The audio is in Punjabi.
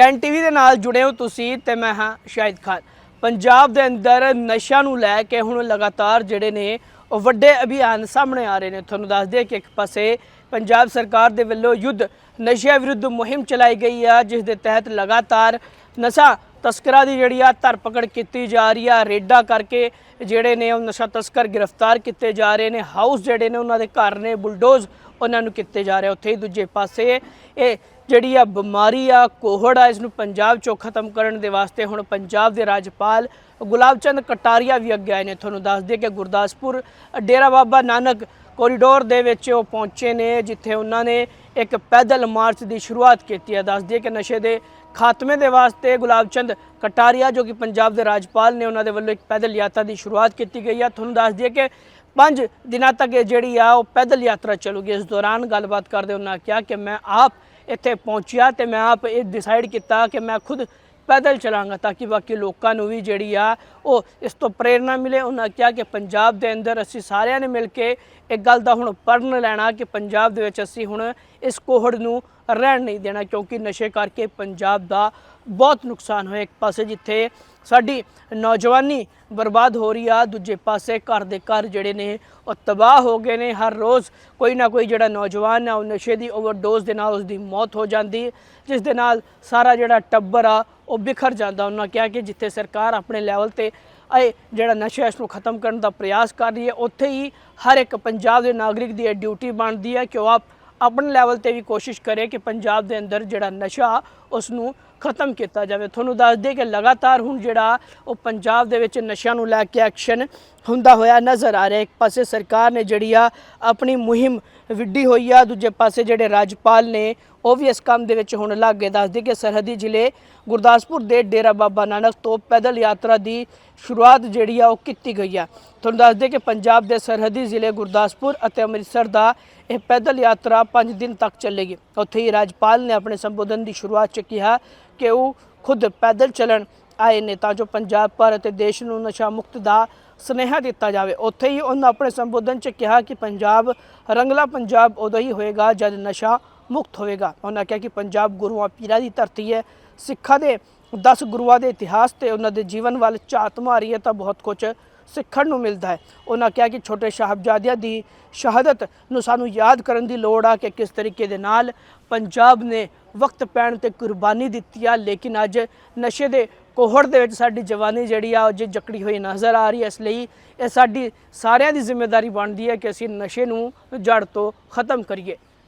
ਕੈਨ ਟੀਵੀ ਦੇ ਨਾਲ ਜੁੜੇ ਹੋ ਤੁਸੀਂ ਤੇ ਮੈਂ ਹਾਂ ਸ਼ਾਹਿਦ ਖਾਨ। ਪੰਜਾਬ ਦੇ ਅੰਦਰ ਨਸ਼ਾ ਨੂੰ ਲੈ ਕੇ ਹੁਣ ਲਗਾਤਾਰ ਜਿਹੜੇ ਨੇ ਉਹ ਵੱਡੇ ਅਭਿਆਨ ਸਾਹਮਣੇ ਆ ਰਹੇ ਨੇ। ਤੁਹਾਨੂੰ ਦੱਸ ਦਈਏ ਕਿ ਇੱਕ ਪਾਸੇ ਪੰਜਾਬ ਸਰਕਾਰ ਦੇ ਵੱਲੋਂ ਯੁੱਧ ਨਸ਼ਿਆਂ ਵਿਰੁੱਧ ਮੁਹਿੰਮ ਚਲਾਈ ਗਈ ਆ, ਜਿਸ ਦੇ ਤਹਿਤ ਲਗਾਤਾਰ ਨਸ਼ਾ ਤਸਕਰਾਂ ਦੀ ਜਿਹੜੀ ਆ ਧਰਪਕੜ ਕੀਤੀ ਜਾ ਰਹੀ ਆ, ਰੇਡਾ ਕਰਕੇ ਜਿਹੜੇ ਨੇ ਉਹ ਨਸ਼ਾ ਤਸਕਰ ਗ੍ਰਿਫਤਾਰ ਕੀਤੇ ਜਾ ਰਹੇ ਨੇ, ਹਾਊਸ ਜਿਹੜੇ ਨੇ ਉਹਨਾਂ ਦੇ ਘਰ ਨੇ, ਬੁਲਡੋਜ਼ ਉਹਨਾਂ ਨੂੰ ਕੀਤੇ ਜਾ ਰਿਹਾ ਉੱਥੇ ਹੀ ਦੂਜੇ ਪਾਸੇ ਇਹ ਜਿਹੜੀ ਆ ਬਿਮਾਰੀ ਆ, ਕੋਹੜ ਆ ਇਸ ਨੂੰ ਪੰਜਾਬ ਚੋਂ ਖਤਮ ਕਰਨ ਦੇ ਵਾਸਤੇ ਹੁਣ ਪੰਜਾਬ ਦੇ ਰਾਜਪਾਲ ਗੁਲਾਬ ਚੰਦ ਕਟਾਰੀਆ ਵੀ ਅੱਗੇ ਆਏ ਨੇ, ਤੁਹਾਨੂੰ ਦੱਸ ਦਈਏ ਕਿ ਗੁਰਦਾਸਪੁਰ, ਡੇਰਾ ਬਾਬਾ ਨਾਨਕ ਕੋਰੀਡੋਰ ਦੇ ਵਿੱਚ ਉਹ ਪਹੁੰਚੇ ਨੇ, ਜਿੱਥੇ ਉਹਨਾਂ ਨੇ ਇੱਕ ਪੈਦਲ ਮਾਰਚ ਦੀ ਸ਼ੁਰੂਆਤ ਕੀਤੀ ਹੈ। ਦੱਸ ਦਈਏ ਕਿ ਨਸ਼ੇ ਦੇ ਖਾਤਮੇ ਦੇ ਵਾਸਤੇ ਗੁਲਾਬ ਚੰਦ ਕਟਾਰੀਆ, ਜੋ ਕਿ ਪੰਜਾਬ ਦੇ ਰਾਜਪਾਲ ਨੇ, ਉਹਨਾਂ ਦੇ ਵੱਲੋਂ ਇੱਕ ਪੈਦਲ ਯਾਤਰਾ ਦੀ ਸ਼ੁਰੂਆਤ ਕੀਤੀ ਗਈ ਹੈ। ਤੁਹਾਨੂੰ ਦੱਸ ਦਈਏ ਕਿ ਪੰਜ ਦਿਨਾਂ ਤੱਕ ਇਹ ਜਿਹੜੀ ਆ, ਉਹ ਪੈਦਲ ਯਾਤਰਾ ਚੱਲੂਗੀ। ਇਸ ਦੌਰਾਨ ਗੱਲਬਾਤ ਕਰਦੇ ਉਹਨਾਂ ਕਿਹਾ ਕਿ ਮੈਂ ਆਪ ਇੱਥੇ ਪਹੁੰਚਿਆ ਤੇ ਮੈਂ ਆਪ ਇਹ ਡਿਸਾਈਡ ਕੀਤਾ ਕਿ ਮੈਂ ਖੁਦ ਪੈਦਲ ਚਲਾਂਗਾ ਤਾਂ ਕਿ ਬਾਕੀ ਲੋਕਾਂ ਨੂੰ ਵੀ ਜਿਹੜੀ ਆ ਉਹ ਇਸ ਤੋਂ ਪ੍ਰੇਰਣਾ ਮਿਲੇ। ਉਹਨਾਂ ਕਿਹਾ ਕਿ ਪੰਜਾਬ ਦੇ ਅੰਦਰ ਅਸੀਂ ਸਾਰਿਆਂ ਨੇ ਮਿਲ ਕੇ ਇੱਕ ਗੱਲ ਦਾ ਹੁਣ ਪੜਨ ਲੈਣਾ ਕਿ ਪੰਜਾਬ ਦੇ ਵਿੱਚ ਅਸੀਂ ਹੁਣ ਇਸ ਕੋਹੜ ਨੂੰ ਰਹਿਣ ਨਹੀਂ ਦੇਣਾ ਕਿਉਂਕਿ ਨਸ਼ੇ ਕਰਕੇ ਪੰਜਾਬ ਦਾ ਬਹੁਤ ਨੁਕਸਾਨ ਹੋਇਆ। ਇੱਕ ਪਾਸੇ ਜਿੱਥੇ ਸਾਡੀ ਨੌਜਵਾਨੀ ਬਰਬਾਦ ਹੋ ਰਹੀ ਆ, ਦੂਜੇ ਪਾਸੇ ਘਰ ਦੇ ਘਰ ਜਿਹੜੇ ਨੇ ਉਹ ਤਬਾਹ ਹੋ ਗਏ ਨੇ। ਹਰ ਰੋਜ਼ ਕੋਈ ਨਾ ਕੋਈ ਜਿਹੜਾ ਨੌਜਵਾਨ ਆ, ਉਹ ਨਸ਼ੇ ਦੀ ਓਵਰਡੋਜ਼ ਦੇ ਨਾਲ ਉਸ ਦੀ ਮੌਤ ਹੋ ਜਾਂਦੀ। ਜਿਸ ਦੇ ਨਾਲ ਸਾਰਾ ਜਿਹੜਾ ਟੱਬਰ ਆ ਉਹ ਬਿਖਰ ਜਾਂਦਾ। ਉਹਨਾਂ ਕਿਹਾ ਕਿ ਜਿੱਥੇ ਸਰਕਾਰ ਆਪਣੇ ਲੈਵਲ ਤੇ ਇਹ ਜਿਹੜਾ ਨਸ਼ਾ ਇਸ ਨੂੰ ਖਤਮ ਕਰਨ ਦਾ ਪ੍ਰਯਾਸ ਕਰ ਰਹੀ ਹੈ, ਉੱਥੇ ਹੀ ਹਰ ਇੱਕ ਪੰਜਾਬ ਦੇ ਨਾਗਰਿਕ ਦੀ ਇਹ ਡਿਊਟੀ ਬਣਦੀ ਹੈ ਕਿ ਉਹ ਆਪ ਆਪਣੇ ਲੈਵਲ ਤੇ ਵੀ ਕੋਸ਼ਿਸ਼ ਕਰੇ ਕਿ ਪੰਜਾਬ ਦੇ ਅੰਦਰ ਜਿਹੜਾ ਨਸ਼ਾ ਉਸ ਨੂੰ ਖਤਮ ਕੀਤਾ ਜਾਵੇ। ਤੁਹਾਨੂੰ ਦੱਸ ਦਈਏ ਕਿ ਲਗਾਤਾਰ ਹੁਣ ਜਿਹੜਾ ਉਹ ਪੰਜਾਬ ਦੇ ਵਿੱਚ ਨਸ਼ਿਆਂ ਨੂੰ ਲੈ ਕੇ ਐਕਸ਼ਨ ਹੁੰਦਾ ਹੋਇਆ ਨਜ਼ਰ ਆ ਰਿਹਾ। ਇੱਕ ਪਾਸੇ ਸਰਕਾਰ ਨੇ ਜਿਹੜੀ ਆ ਆਪਣੀ ਮੁਹਿੰਮ ਵਿੱਢੀ ਹੋਈ ਆ। ਦੂਜੇ ਪਾਸੇ ਜਿਹੜੇ ਰਾਜਪਾਲ ਨੇ, ਉਹ ਵੀ ਇਸ ਕੰਮ ਦੇ ਵਿੱਚ ਹੁਣ ਲੱਗ। ਗਏ ਦੱਸਦੇ ਕਿ ਸਰਹੱਦੀ ਜ਼ਿਲ੍ਹੇ ਗੁਰਦਾਸਪੁਰ ਦੇ ਡੇਰਾ ਬਾਬਾ ਨਾਨਕ ਤੋਂ ਪੈਦਲ ਯਾਤਰਾ ਦੀ ਸ਼ੁਰੂਆਤ ਜਿਹੜੀ ਆ, ਉਹ ਕੀਤੀ ਗਈ ਆ। ਤੁਹਾਨੂੰ ਦੱਸਦੇ ਕਿ ਪੰਜਾਬ ਦੇ ਸਰਹੱਦੀ ਜ਼ਿਲ੍ਹੇ ਗੁਰਦਾਸਪੁਰ ਅਤੇ ਅੰਮ੍ਰਿਤਸਰ ਦਾ ਇਹ ਪੈਦਲ ਯਾਤਰਾ 5 ਦਿਨ ਤੱਕ ਚੱਲੇਗੀ। ਉੱਥੇ ਹੀ ਰਾਜਪਾਲ ਨੇ ਆਪਣੇ ਸੰਬੋਧਨ ਦੀ ਸ਼ੁਰੂਆਤ 'ਚ ਕਿਹਾ ਕਿ ਉਹ ਖੁਦ ਪੈਦਲ ਚੱਲਣ ਆਏ ਨੇ, ਤਾਂ ਜੋ ਪੰਜਾਬ ਭਰ ਅਤੇ ਦੇਸ਼ ਨੂੰ ਨਸ਼ਾ ਮੁਕਤ ਦਾ ਸੁਨੇਹਾ ਦਿੱਤਾ ਜਾਵੇ। ਉੱਥੇ ਹੀ ਉਹਨਾਂ ਆਪਣੇ ਸੰਬੋਧਨ 'ਚ ਕਿਹਾ ਕਿ ਪੰਜਾਬ ਰੰਗਲਾ ਪੰਜਾਬ ਉਦੋਂ ਹੀ ਹੋਏਗਾ ਜਦ ਨਸ਼ਾ ਮੁਕਤ ਹੋਵੇਗਾ। ਉਹਨਾਂ ਕਿਹਾ ਕਿ ਪੰਜਾਬ ਗੁਰੂਆਂ ਪੀਰਾਂ ਦੀ ਧਰਤੀ ਹੈ। ਸਿੱਖਾਂ ਦੇ 10 ਗੁਰੂਆਂ ਦੇ ਇਤਿਹਾਸ ਤੇ ਉਹਨਾਂ ਦੇ ਜੀਵਨ ਵੱਲ ਝਾਤ ਮਾਰੀ ਹੈ ਤਾਂ ਬਹੁਤ ਕੁਝ ਸਿੱਖਣ ਨੂੰ ਮਿਲਦਾ ਹੈ। ਉਹਨਾਂ ਕਿਹਾ ਕਿ ਛੋਟੇ ਸਾਹਿਬਜ਼ਾਦਿਆਂ ਦੀ ਸ਼ਹਾਦਤ ਨੂੰ ਸਾਨੂੰ ਯਾਦ ਕਰਨ ਦੀ ਲੋੜ ਆ ਕਿ ਕਿਸ ਤਰੀਕੇ ਦੇ ਨਾਲ ਪੰਜਾਬ ਨੇ ਵਕਤ ਪੈਣ ਤੇ ਕੁਰਬਾਨੀ ਦਿੱਤੀ ਆ। ਲੇਕਿਨ ਅੱਜ ਨਸ਼ੇ ਦੇ ਕੋਹੜ ਦੇ ਵਿੱਚ ਸਾਡੀ ਜਵਾਨੀ ਜਿਹੜੀ ਆ, ਉਹ ਜੇ ਜਕੜੀ ਹੋਈ ਨਜ਼ਰ ਆ ਰਹੀ ਹੈ, ਇਸ ਲਈ ਇਹ ਸਾਡੀ ਸਾਰਿਆਂ ਦੀ ਜ਼ਿੰਮੇਵਾਰੀ ਬਣਦੀ ਹੈ ਕਿ ਅਸੀਂ ਨਸ਼ੇ ਨੂੰ ਜੜ ਤੋਂ ਖਤਮ ਕਰੀਏ।